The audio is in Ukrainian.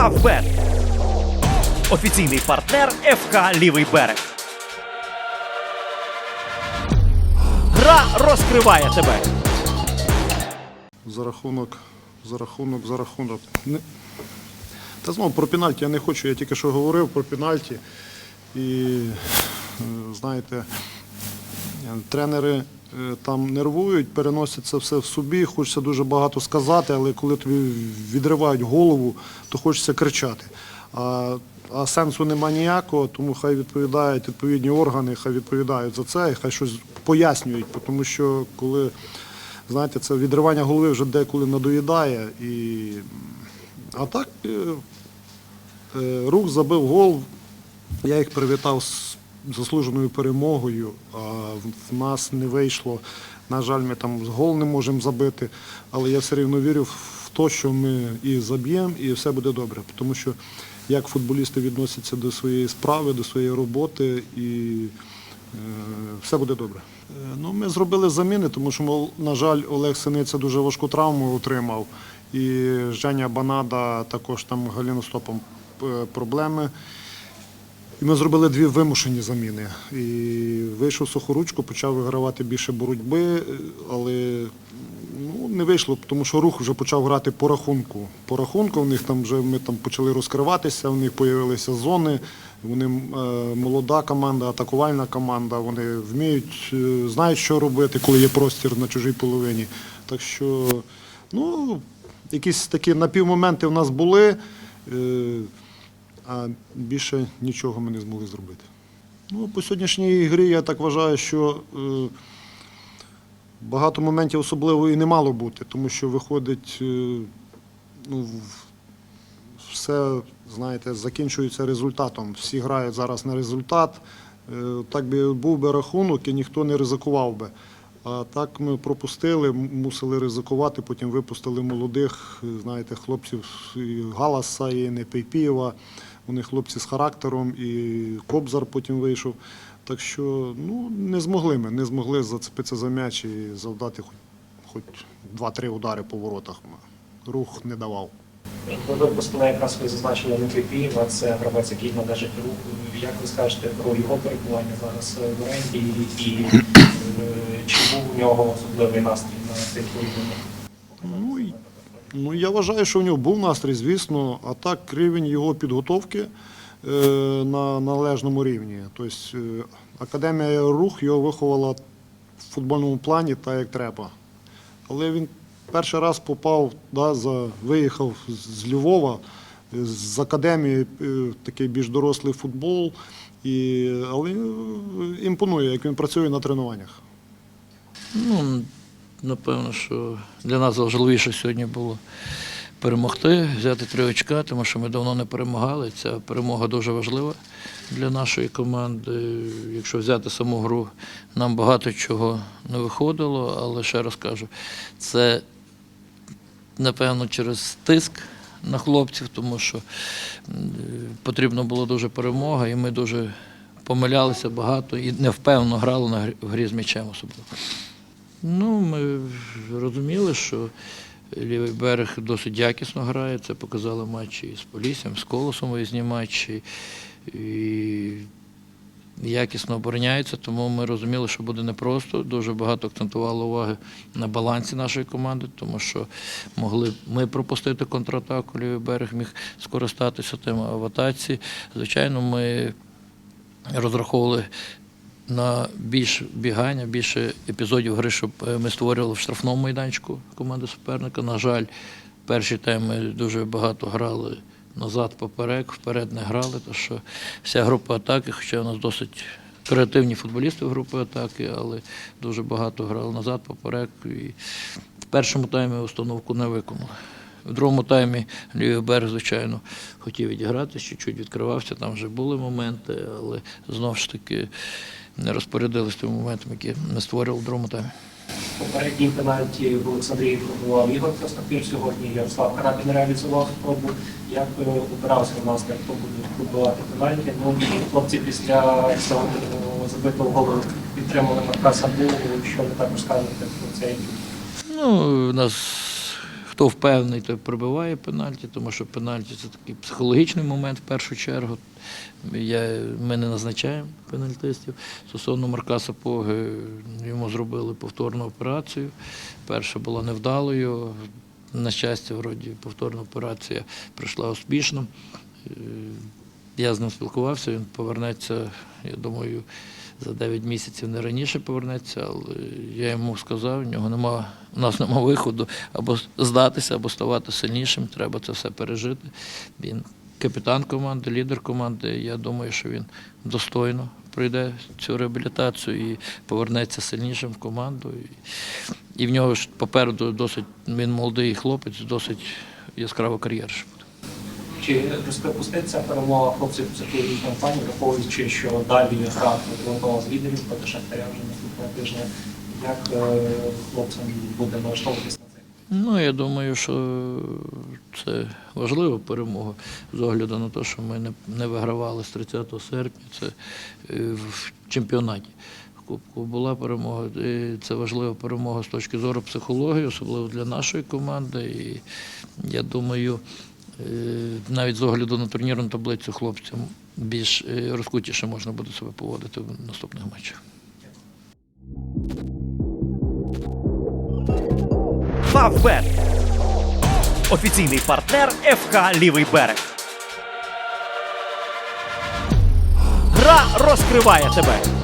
Фавбет. Офіційний партнер ФК Лівий берег. Гра розкриває тебе. За рахунок, за рахунок, за рахунок. Не... Та знову про пенальті я не хочу, я тільки що говорив про пенальті. І е, знаєте, тренери там нервують, переносять це все в собі, хочеться дуже багато сказати, але коли тобі відривають голову, то хочеться кричати. А, а сенсу нема ніякого, тому хай відповідають відповідні органи, хай відповідають за це і хай щось пояснюють, тому що коли знаєте, це відривання голови вже деколи надоїдає. І... А так е, е, рух забив гол. Я їх привітав з заслуженою перемогою. В- нас не вийшло. На жаль, ми там гол не можемо забити, але я все рівно вірю в те, що ми і заб'ємо, і все буде добре. Тому що як футболісти відносяться до своєї справи, до своєї роботи і е, все буде добре. Е, Ну, ми зробили заміни, тому що, на жаль, Олег Синиця дуже важку травму отримав. І Женя Банада також там галіностопом е, проблеми. І ми зробили дві вимушені заміни. І вийшов сухоручко, почав вигравати більше боротьби, е, але ну, не вийшло, тому що рух вже почав грати по рахунку. По рахунку в них там вже ми там почали розкриватися, в них з'явилися зони. Вони е, молода команда, атакувальна команда. Вони вміють, е, знають, що робити, коли є простір на чужій половині. Так що, ну, якісь такі напівмоменти в нас були. А більше нічого ми не змогли зробити. Ну, по сьогоднішній грі я так вважаю, що е, багато моментів особливо і не мало бути, тому що виходить, е, ну, все, знаєте, закінчується результатом. Всі грають зараз на результат. Е, Так би був би рахунок і ніхто не ризикував би. А так ми пропустили, мусили ризикувати, потім випустили молодих, знаєте, хлопців і Галаса, і Непейпієва. Вони хлопці з характером, і Кобзар потім вийшов. Так що ну, не змогли ми, не змогли зацепитися за м'яч і завдати хоч, хоч 2-3 удари по воротах. Рух не давав. Ви випустили якраз ви зазначили Дмитрий Пієва, це гравець, який належить руху. Як ви скажете про його перебування зараз в оренді і е, чи був у нього особливий настрій на цей поєдинок? Ну, я вважаю, що в нього був настрій, звісно, а так рівень його підготовки е, на належному рівні. Тобто е, академія рух його виховала в футбольному плані так, як треба. Але він перший раз попав, да, за, виїхав з Львова, з академії е, такий більш дорослий футбол. І, але імпонує, як він працює на тренуваннях. Ну, напевно, що для нас важливіше сьогодні було перемогти, взяти три очка, тому що ми давно не перемагали. Ця перемога дуже важлива для нашої команди. Якщо взяти саму гру, нам багато чого не виходило, але ще раз кажу, це напевно через тиск на хлопців, тому що м, потрібно було дуже перемога, і ми дуже помилялися багато і невпевно грали на грі- в грі з м'ячем особливо. Ну, ми розуміли, що лівий берег досить якісно грає. Це показали матчі і з Поліссям, з Колосом виїзні матчі. І якісно обороняються, тому ми розуміли, що буде непросто. Дуже багато акцентували уваги на балансі нашої команди, тому що могли ми пропустити контратаку, лівий берег міг скористатися тим в атаці. Звичайно, ми розраховували на більш бігання, більше епізодів гри, щоб е, ми створювали в штрафному майданчику команди суперника. На жаль, перший тайм ми дуже багато грали назад, поперек, вперед не грали, тому що вся група атаки, хоча у нас досить креативні футболісти в групі атаки, але дуже багато грали назад, поперек. І в першому таймі установку не виконали. В другому таймі лівий берег, звичайно, хотів відіграти, чуть-чуть відкривався, там вже були моменти, але знову ж таки не розпорядилися тим моментом, які ми створювали в другому таймі. Попередній пенальті в Олександрії пробував Ігор Краснопір сьогодні. Ярослав Карабін реалізував спробу. Як е, опирався в нас, буде пробувати пенальті? Ну хлопці після цього е, забитого голу підтримали Марка Сабу. Що ви також скажете про цей? Ну, у нас хто впевнений, той прибиває пенальті, тому що пенальті це такий психологічний момент в першу чергу. Я, ми не назначаємо пенальтистів. Стосовно Марка Сапоги, йому зробили повторну операцію. Перша була невдалою. На щастя, вроді повторна операція пройшла успішно. Е, Я з ним спілкувався, він повернеться, я думаю, за 9 місяців не раніше повернеться, але я йому сказав, в нього нема, у нас нема виходу або здатися, або ставати сильнішим. Треба це все пережити. Він капітан команди, лідер команди. Я думаю, що він достойно пройде цю реабілітацію і повернеться сильнішим в команду. І, в нього ж попереду досить він молодий хлопець, досить яскрава кар'єра. Чи розпуститься перемога хлопців психологічній кампанії, враховуючи, що далі гра одного з лідерів проти Шахтаря вже наступного тижня? Як е, хлопцям буде налаштовуватись на це? Ну, я думаю, що це важлива перемога з огляду на те, що ми не, вигравали з 30 серпня. Це е, в чемпіонаті. Кубку була перемога. І це важлива перемога з точки зору психології, особливо для нашої команди. І я думаю, навіть з огляду на турнірну таблицю хлопцям більш е, розкутіше можна буде себе поводити в наступних матчах. Фавбет. Офіційний партнер ФК Лівий берег. Гра розкриває тебе.